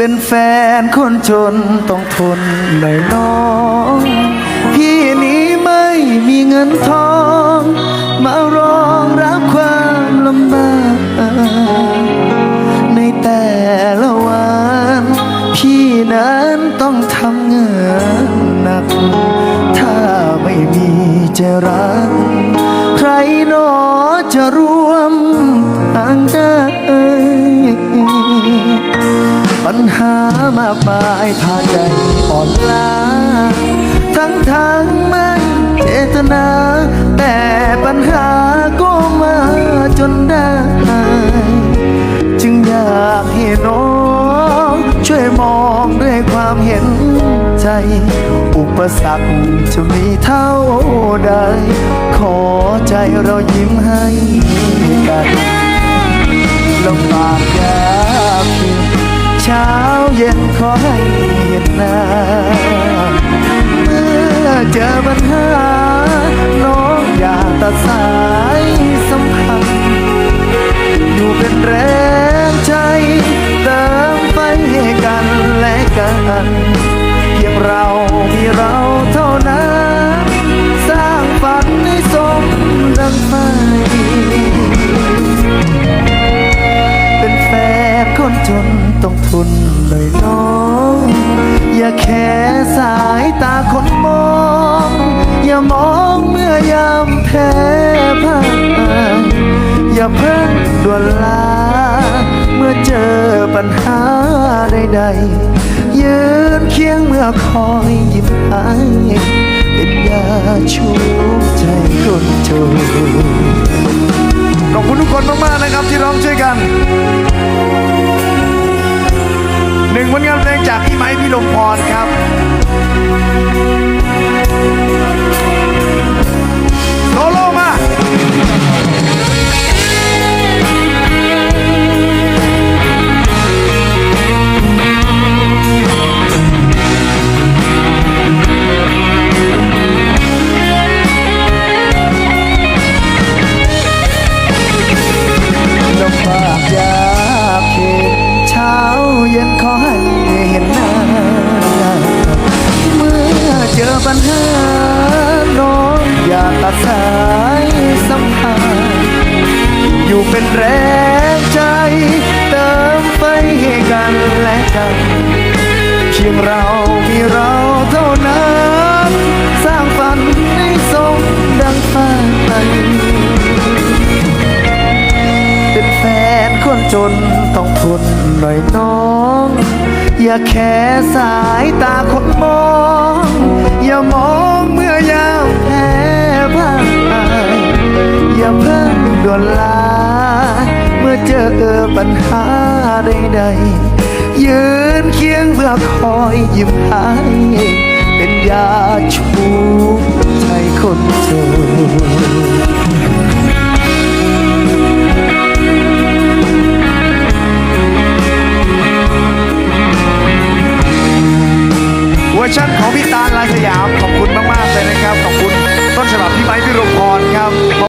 เป็นแฟนคนจนต้องทนหน่อยน้อง พี่นี้ไม่มีเงินทองามากมายพาใจอ่อนล้าทั้งทางๆไม่เจตนา แต่ปัญหาก็มาจนได้ จึงอยากให้น้องช่วยมองด้วยความเห็นใจ อุปสรรคจะมีเท่าใด ขอใจเรายิ้มให้กันลำบากยากเย็นเช้า เย็นขอให้เห็นหน้าเมื่อเจอปัญหา น้องอย่าตัดสายสัมพันธ์อยู่เป็นแรงใจเติมไฟให้กันและกันเพียงเรามีเราเท่านั้น สร้างฝันให้สมดังไฟเป็นแฟนคนจน ต้องทนหน่อยน้อง อย่าแค่สายตาคนมอง อย่ามองเมื่อยามแพ้พ่ายอย่าเพิ่งด่วนลา เมื่อเจอปัญหาใดๆยืนเคียงเมื่อคอยยิ้มให้เป็นยาชูใจคนจนขอบคุณทุกคนมากๆนะครับที่ร้องช่วยกัน หนึ่งผลงานเพลงจากพี่ไม้พี่ลมพรครับ อย่าดสายสัมพันธ์อยู่เป็นแรงใจ เติมไฟให้กันและกันเพียงเรามีเราเท่านั้น สร้างฝันให้สมดังฝันเป็นแฟนคนจนต้องทนหน่อยน้อง อย่าแค่สายตาคนมอง อย่ามอง ดวนลา เมื่อเจอปัญหาใดๆยืนเคียงเพื่อคอยยิ้มให้ เป็นยาชูใจคนจนอร์ชันของพี่ตาลลายสยาม ขอบคุณมาก ๆ เลยนะครับ ขอบคุณต้นฉบับพี่ไม้พี่รมพรครับ